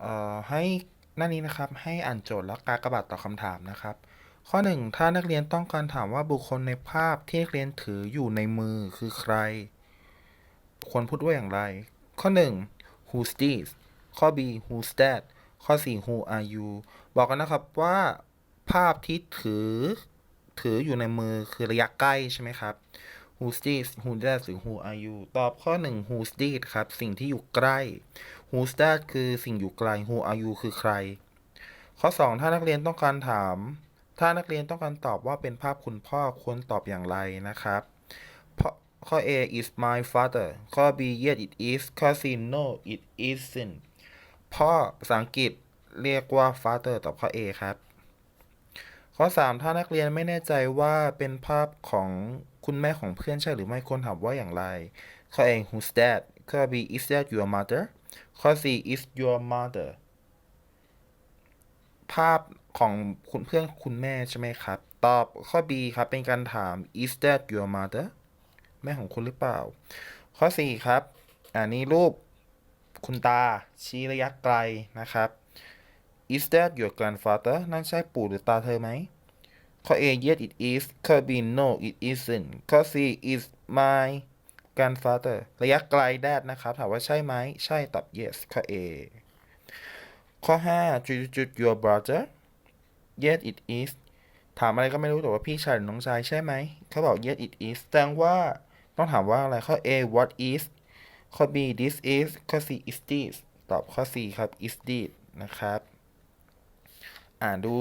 เอ่อให้หน้านี้นะครับให้อ่านโจทย์แล้วกากบาทต่อคำถามนะครับ ข้อหนึ่งถ้านักเรียนต้องการถามว่าบุคคลในภาพที่นักเรียนถืออยู่ในมือคือใคร ควรพูดว่าอย่างไร ข้อหนึ่ง who's this ข้อ b who's that ข้อสี่ who are you บอกกันนะครับว่าภาพที่ถือถืออยู่ในมือคือระยะใกล้ใช่ไหมครับ who's this who that หรือ who are you ตอบข้อหนึ่ง who's this ครับ สิ่งที่อยู่ใกล้ who's that คือสิ่งอยู่ไกล who are you คือใคร ข้อ 2 ถ้านักเรียนต้องการถาม ถ้านักเรียนต้องการตอบว่าเป็นภาพคุณพ่อควรตอบอย่างไรนะครับข้อ A is my father ข้อ B yes it is ข้อ C no it isn't พ่อภาษาอังกฤษเรียกว่า father ตอบข้อ A ครับ ข้อ 3 ถ้านักเรียนไม่แน่ใจว่าเป็นภาพของคุณแม่ของเพื่อนใช่หรือไม่ควรถามว่าอย่างไร ข้อ A who's that ข้อ B is that your mother ข้อ C is your mother ภาพของคุณเพื่อนคุณแม่ใช่ไหมครับ ตอบข้อ B ครับ เป็นการถาม is that your mother แม่ของคุณหรือเปล่า ข้อ 4 ครับ อันนี้รูปคุณตาชี้ระยะไกลนะครับ is that your grandfather นั่นใช่ปู่หรือตาเธอไหมข้อ A yes it is ข้อ B no it isn't ข้อ C is my grandfather ระยะไกล that นะครับ ถามว่าใช่ไหม ใช่ ตอบ yes ข้อ A ข้อ 5 จุดจุด your brother yes it is ถามอะไรก็ไม่รู้ แต่ว่าพี่ชายหรือน้องชายใช่ไหม เขาบอก yes it is แสดงว่าต้องถามว่าอะไร ข้อ A what is ข้อ B this is ข้อ C is this ตอบข้อ C ครับ is this นะครับ อ่านดู